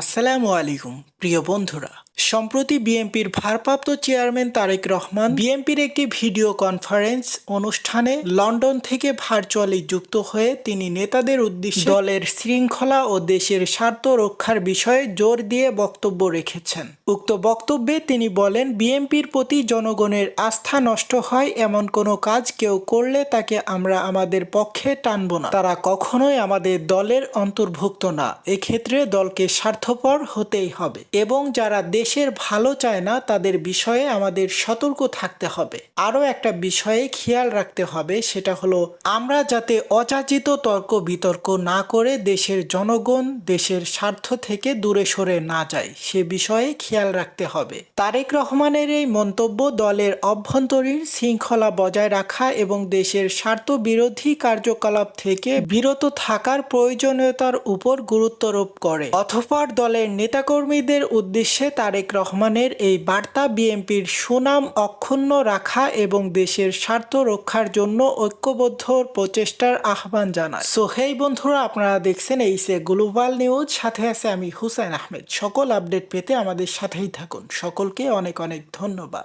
আসসালামু আলাইকুম প্রিয় বন্ধুরা। সম্প্রতি বিএনপির ভারপ্রাপ্ত চেয়ারম্যান তারেক রহমান বিএনপির একটি ভিডিও কনফারেন্স অনুষ্ঠানে লন্ডন থেকে ভার্চুয়ালি যুক্ত হয়ে তিনি নেতাদের উদ্দেশ্যে দলের শৃঙ্খলা ও দেশের স্বার্থ রক্ষার বিষয়ে জোর দিয়ে বক্তব্য রেখেছেন। উক্ত বক্তব্যে তিনি বলেন, বিএনপির প্রতি জনগণের আস্থা নষ্ট হয় এমন কোনো কাজ কেউ করলে তাকে আমরা আমাদের পক্ষে টানব না। তারা কখনোই আমাদের দলের অন্তর্ভুক্ত না। এক্ষেত্রে দলকে স্বার্থপর হতেই হবে এবং যারা দেশের ভালো চায় না, তাদের বিষয়ে আমাদের সতর্ক থাকতে হবে। আরও একটা বিষয়ে খেয়াল রাখতে হবে, সেটা হলো আমরা যাতে অযাচিত তর্ক বিতর্ক না করে দেশের জনগণ দেশের স্বার্থ থেকে দূরে সরে না যায়, সে বিষয়ে খেয়াল রাখতে হবে। তারেক রহমানের এই মন্তব্য দলের অভ্যন্তরীণ শৃঙ্খলা বজায় রাখা এবং দেশের স্বার্থ বিরোধী কার্যকলাপ থেকে বিরত থাকার প্রয়োজনীয়তার উপর গুরুত্বারোপ করে। অথপর দলের নেতাকর্মীদের উদ্দেশ্যে তারেক রহমানের এই বার্তা বিএনপির সুনাম অক্ষুণ্ণ রাখা এবং দেশের স্বার্থ রক্ষার জন্য ঐক্যবদ্ধ প্রচেষ্টার আহ্বান জানায়। সো হেই বন্ধুরা, আপনারা দেখছেন এই সে গ্লোবাল নিউজ সাথে আছে আমি হুসাইন আহমেদ। সকল আপডেট পেতে আমাদের সাথেই থাকুন। সকলকে অনেক অনেক ধন্যবাদ।